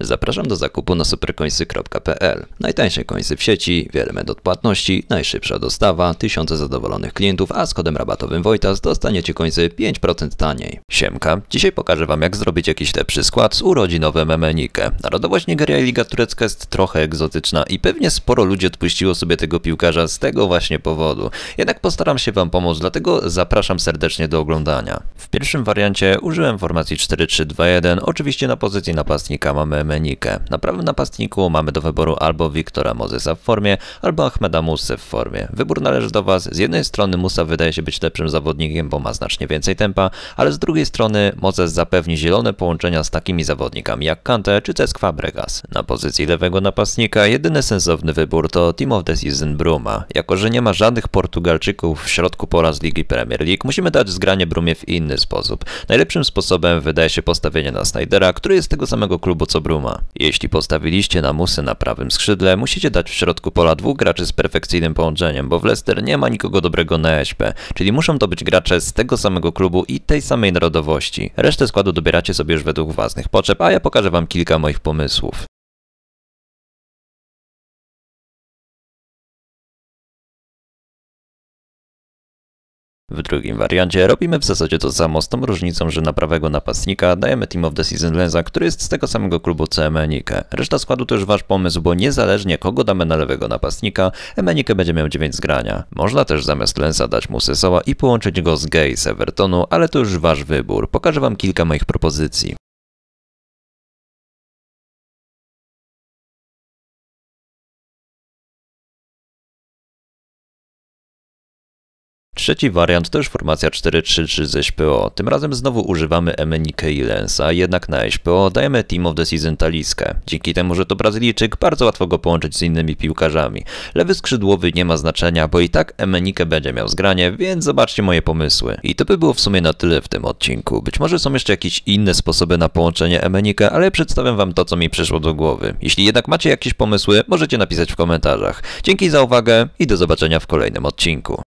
Zapraszam do zakupu na superkońsy.pl. Najtańsze końsy w sieci, wiele metod płatności, najszybsza dostawa, tysiące zadowolonych klientów, a z kodem rabatowym Wojtas dostaniecie końsy 5% taniej. Siemka, dzisiaj pokażę wam jak zrobić jakiś lepszy skład z urodzinowym Emenikę. Narodowość Nigeria i Liga Turecka jest trochę egzotyczna i pewnie sporo ludzi odpuściło sobie tego piłkarza z tego właśnie powodu. Jednak postaram się wam pomóc, dlatego zapraszam serdecznie do oglądania. W pierwszym wariancie użyłem formacji 4-3-2-1, oczywiście na pozycji napastnika mamy Menikę. Na prawym napastniku mamy do wyboru albo Wiktora Mozesa w formie, albo Ahmeda Musę w formie. Wybór należy do Was. Z jednej strony Musa wydaje się być lepszym zawodnikiem, bo ma znacznie więcej tempa, ale z drugiej strony Mozes zapewni zielone połączenia z takimi zawodnikami jak Kante czy Cesc Fabregas. Na pozycji lewego napastnika jedyny sensowny wybór to Team of the Season Bruma. Jako, że nie ma żadnych Portugalczyków w środku pola z Ligi Premier League, musimy dać zgranie Brumie w inny sposób. Najlepszym sposobem wydaje się postawienie na Snydera, który jest tego samego klubu co Bruma. Jeśli postawiliście na musy na prawym skrzydle, musicie dać w środku pola dwóch graczy z perfekcyjnym połączeniem, bo w Leicester nie ma nikogo dobrego na SP, czyli muszą to być gracze z tego samego klubu i tej samej narodowości. Resztę składu dobieracie sobie już według własnych potrzeb, a ja pokażę wam kilka moich pomysłów. W drugim wariancie robimy w zasadzie to samo z tą różnicą, że na prawego napastnika dajemy Team of the Season Lenza, który jest z tego samego klubu co Emenikę. Reszta składu to już wasz pomysł, bo niezależnie kogo damy na lewego napastnika, Emenikę będzie miał 9 zgrania. Można też zamiast Lenza dać mu Sesoła i połączyć go z Gay z Evertonu, ale to już wasz wybór. Pokażę wam kilka moich propozycji. Trzeci wariant to już formacja 4-3-3 ze SPO. Tym razem znowu używamy Emenikę i Lensa, jednak na SPO dajemy Team of the Season Taliskę. Dzięki temu, że to Brazylijczyk, bardzo łatwo go połączyć z innymi piłkarzami. Lewy skrzydłowy nie ma znaczenia, bo i tak Emenikę będzie miał zgranie, więc zobaczcie moje pomysły. I to by było w sumie na tyle w tym odcinku. Być może są jeszcze jakieś inne sposoby na połączenie Emenikę, ale przedstawiam wam to, co mi przyszło do głowy. Jeśli jednak macie jakieś pomysły, możecie napisać w komentarzach. Dzięki za uwagę i do zobaczenia w kolejnym odcinku.